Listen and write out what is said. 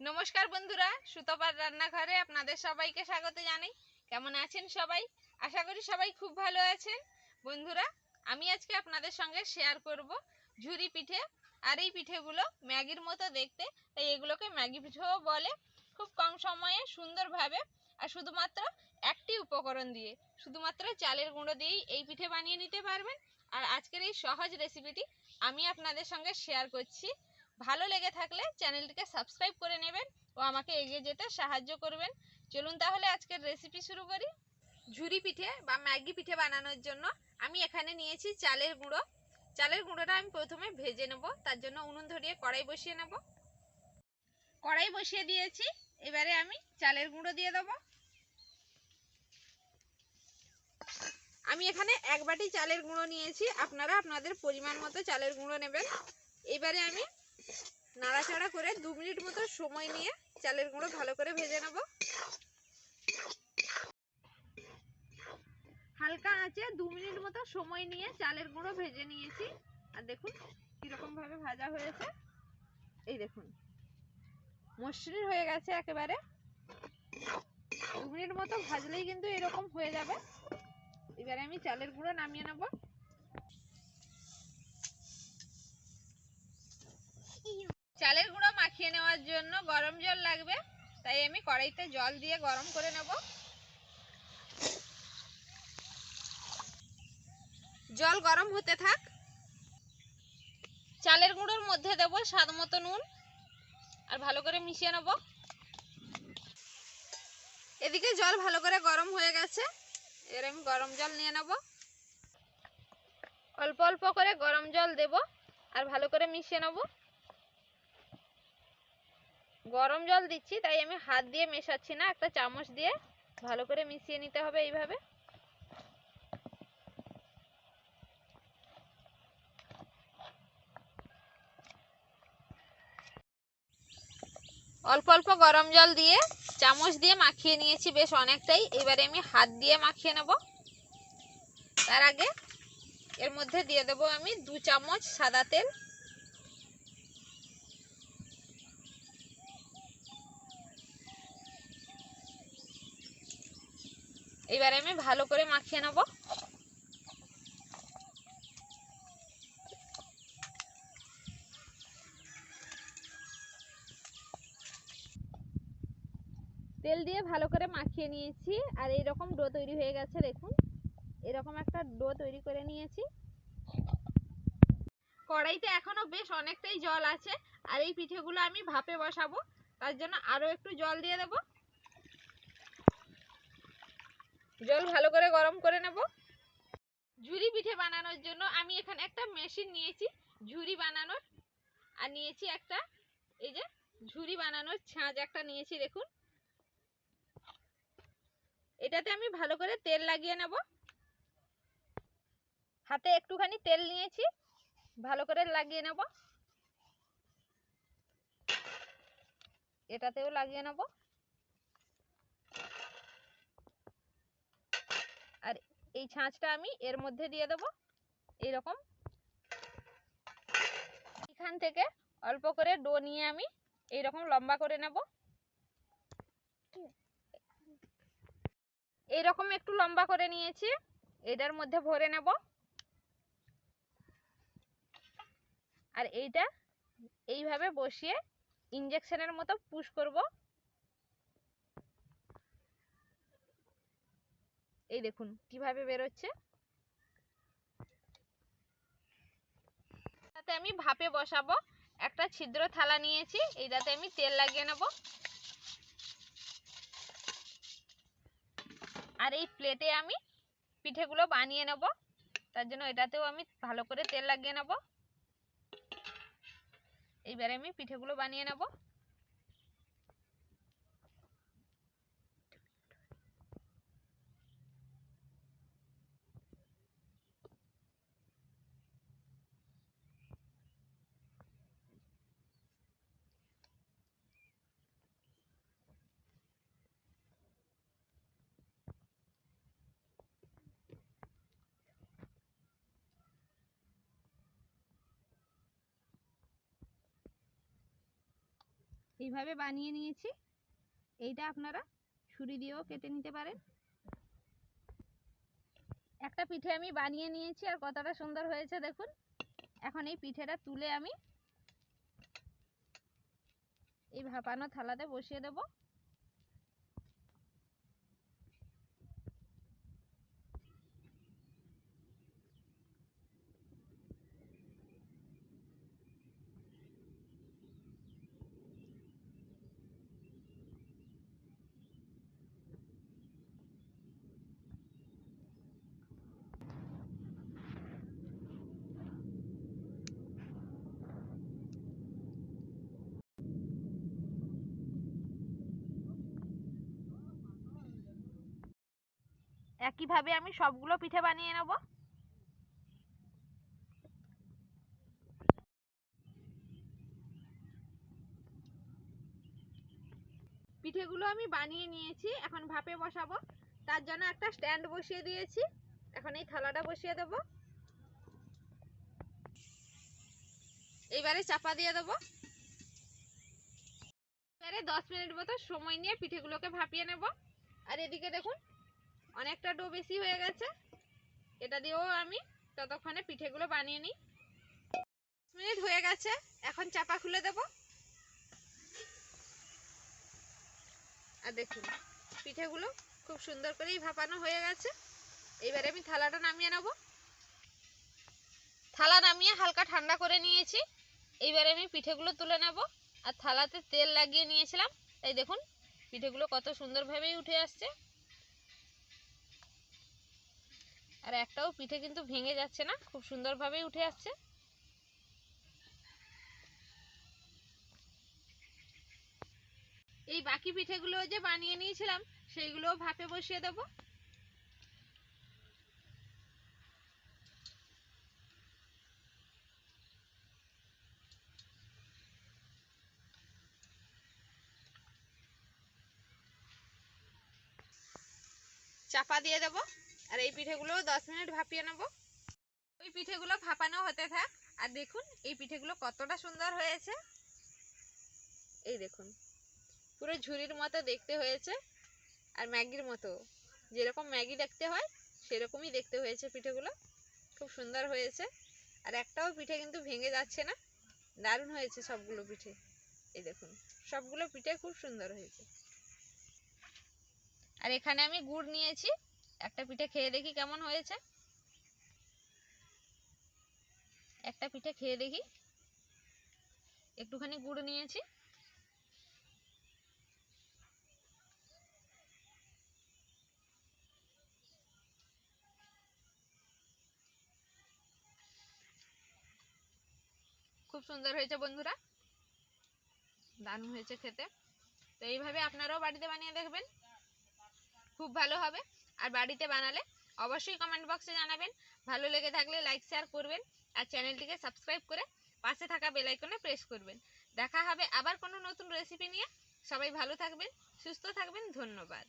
নমস্কার বন্ধুরা, সুতপার রান্নাঘরে আপনাদের সবাইকে স্বাগত জানাই। কেমন আছেন সবাই? আশা করি সবাই খুব ভালো আছেন। বন্ধুরা, আমি আজকে আপনাদের সঙ্গে শেয়ার করব ঝুরি পিঠে। আর এই পিঠেগুলো ম্যাগির মতো দেখতে, তাই এগুলোকে ম্যাগি পিঠেও বলে। খুব কম সময়ে, সুন্দরভাবে, আর শুধুমাত্র একটি উপকরণ দিয়ে। শুধুমাত্র চালের গুঁড়ো দিয়েই এই পিঠে বানিয়ে নিতে পারবেন। আর আজকের এই সহজ রেসিপিটি আমি আপনাদের সঙ্গে শেয়ার করছি। ভালো লেগে থাকলে চ্যানেলটিকে সাবস্ক্রাইব করে নেবেন ও আমাকে এগিয়ে যেতে সাহায্য করবেন। চলুন তাহলে আজকের রেসিপি শুরু করি। ঝুরি পিঠে বা ম্যাগি পিঠে বানানোর জন্য আমি এখানে নিয়েছি চালের গুঁড়ো। চালের গুঁড়োটা আমি প্রথমে ভেজে নেব, তার জন্য উনুন ধরিয়ে কড়াই বসিয়ে নেব। কড়াই বসিয়ে দিয়েছি, এবারে আমি চালের গুঁড়ো দিয়ে দেবো। আমি এখানে এক বাটি চালের গুঁড়ো নিয়েছি, আপনারা আপনাদের পরিমাণ মতো চালের গুঁড়ো নেবেন। এবারে আমি নাড়াচাড়া করে দু মিনিট মতো সময় নিয়ে চালের গুঁড়ো ভালো করে ভেজে নেব। হালকা আঁচে দু মিনিট মতো সময় নিয়ে চালের গুঁড়ো ভেজে নিয়েছি। আর দেখুন কীরকম ভাবে ভাজা হয়েছে। এই দেখুন, মসৃণ হয়ে গেছে একেবারে। দু মিনিট মতো ভাজলেই কিন্তু এরকম হয়ে যাবে। এবারে আমি চালের গুঁড়ো নামিয়ে নেব। চালের গুঁড়ো মাখিয়ে নেওয়ার জন্য গরম জল লাগবে। তাই আমি কড়াইতে জল দিয়ে গরম করে নেব। জল গরম হতে থাক। চালের গুঁড়োর মধ্যে দেব স্বাদ মতো নুন। আর ভালো করে মিশিয়ে নেব। এদিকে জল ভালো করে গরম হয়ে গেছে। এর আমি গরম জল নিয়ে নেব। অল্প অল্প করে গরম জল দেব। আর ভালো করে মিশিয়ে নেব। গরম জল দিচ্ছি, তাই আমি হাত দিয়ে মেশাচ্ছি না। একটা চামচ দিয়ে ভালো করে মিশিয়ে নিতে হবে এইভাবে। অল্প অল্প গরম জল দিয়ে চামচ দিয়ে মাখিয়ে নিয়েছি বেশ অনেকটাই। এবারে আমি হাত দিয়ে মাখিয়ে নেব। তার আগে এর মধ্যে দিয়ে দেবো আমি দু চামচ সাদা তেল। এবারে আমি ভালো করে মাখিয়ে নেব। তেল দিয়ে ভালো করে মাখিয়ে নিয়েছি, আর এইরকম ডো তৈরি হয়ে গেছে, দেখুন। এরকম একটা ডো তৈরি করে নিয়েছি। কড়াইতে এখনও বেশ অনেকটাই জল আছে, আর এই পিঠেগুলো আমি ভাপে বসাবো, তার জন্য আরও একটু জল দিয়ে দেব। জল ভালো করে গরম করে নেব। ঝুরি পিঠে বানানোর জন্য আমি এখানে একটা মেশিন নিয়েছি ঝুরি বানানোর। আর নিয়েছি একটা, এই যে ঝুরি বানানোর ছাঁচ একটা নিয়েছি, দেখুন। এটাতে আমি ভালো করে তেল লাগিয়ে নেব। হাতে একটুখানি তেল নিয়েছি, ভালো করে লাগিয়ে নেব। এটাতেও লাগিয়ে নেব আর এই ছাঁচটা আমি এর মধ্যে দিয়ে দেবো, এরকম। এখান থেকে অল্প করে ডো নিয়ে আমি এইরকম লম্বা করে নেব। এইরকম একটু লম্বা করে নিয়েছি, এটার মধ্যে ভরে নেব। আর এইটা এইভাবে বসিয়ে ইঞ্জেকশনের মতো পুশ করব। এই দেখুন, কীভাবে বেরোচ্ছে? তাতে আমি ভাপে বসাবো, একটা ছিদ্র থালা নিয়েছি, এইটাতে আমি তেল লাগিয়ে নেব। আর এই প্লেটে আমি পিঠেগুলো বানিয়ে নেব, তার জন্য এটাতেও আমি ভালো করে তেল লাগিয়ে নেব। এইবারে আমি পিঠেগুলো বানিয়ে নেব। এইভাবে বানিয়ে নিয়েছি। এইটা আপনারা ছুরি দিয়েও কেটে নিতে পারেন। একটা পিঠে আমি বানিয়ে নিয়েছি আর কতটা সুন্দর হয়েছে দেখুন। এখন এই পিঠেটা তুলে আমি এই ভাপানো থালাতে বসিয়ে দেব। একইভাবে আমি সবগুলো পিঠে বানিয়ে নেব। পিঠেগুলো আমি বানিয়ে নিয়েছি, এখন ভাপে বসাবো। তার জন্য একটা স্ট্যান্ড বসিয়ে দিয়েছি। এখন এই থালাটা বসিয়ে দেব। এইবারে চাপা দিয়ে দেবো। এবারে দশ মিনিট মতো সময় নিয়ে পিঠেগুলোকে ভাপিয়ে নেব। আর এদিকে দেখুন অনেকটা ডো বেশি হয়ে গেছে। এটা দিয়েও আমি ততক্ষণে পিঠেগুলো বানিয়ে নিই। মিনিট হয়ে গেছে, এখন চাপা খুলে দেব। আর দেখুন, পিঠেগুলো খুব সুন্দর করেই ভাপানো হয়ে গেছে। এবারে আমি থালাটা নামিয়ে নেব। থালা নামিয়ে হালকা ঠান্ডা করে নিয়েছি। এইবারে আমি পিঠেগুলো তুলে নেব। আর থালাতে তেল লাগিয়ে নিয়েছিলাম। তাই দেখুন, পিঠেগুলো কত সুন্দরভাবেই উঠে আসছে। আর একটাও পিঠে কিন্তু ভেঙে যাচ্ছে না, খুব সুন্দরভাবেই উঠে আসছে। এই বাকি পিঠেগুলো যে বানিয়ে নিয়েছিলাম সেইগুলো ভাপে বসিয়ে দেব। চাপা দিয়ে দেব। আর এই পিঠেগুলো দশ মিনিট ভাপিয়ে নেব। ওই পিঠেগুলো ভাপানো হতে থাক। আর দেখুন, এই পিঠেগুলো কতটা সুন্দর হয়েছে। এই দেখুন, পুরো ঝুড়ির মতো দেখতে হয়েছে। আর ম্যাগির মতো, যেরকম ম্যাগি দেখতে হয়, সেরকমই দেখতে হয়েছে পিঠেগুলো। খুব সুন্দর হয়েছে। আর একটাও পিঠে কিন্তু ভেঙে যাচ্ছে না। দারুণ হয়েছে সবগুলো পিঠে। এই দেখুন, সবগুলো পিঠে খুব সুন্দর হয়েছে। আর এখানে আমি গুড় নিয়েছি। একটা পিঠে খেয়ে দেখি কেমন হয়েছে। একটা পিঠে খেয়ে দেখি। একটুখানি গুড় নিয়েছি। খুব সুন্দর হয়েছে বন্ধুরা। দারুণ হয়েছে খেতে। তো এইভাবে আপনারাও বাড়িতে বানিয়ে দেখবেন। খুব ভালো হবে। আর বাড়িতে বানালে অবশ্যই কমেন্ট বক্সে জানাবেন। ভালো লেগে থাকলে লাইক শেয়ার করবেন আর চ্যানেলটিকে সাবস্ক্রাইব করে পাশে থাকা বেল আইকনে প্রেস করবেন। দেখা হবে আবার কোনো নতুন রেসিপি নিয়ে। সবাই ভালো থাকবেন, সুস্থ থাকবেন, ধন্যবাদ।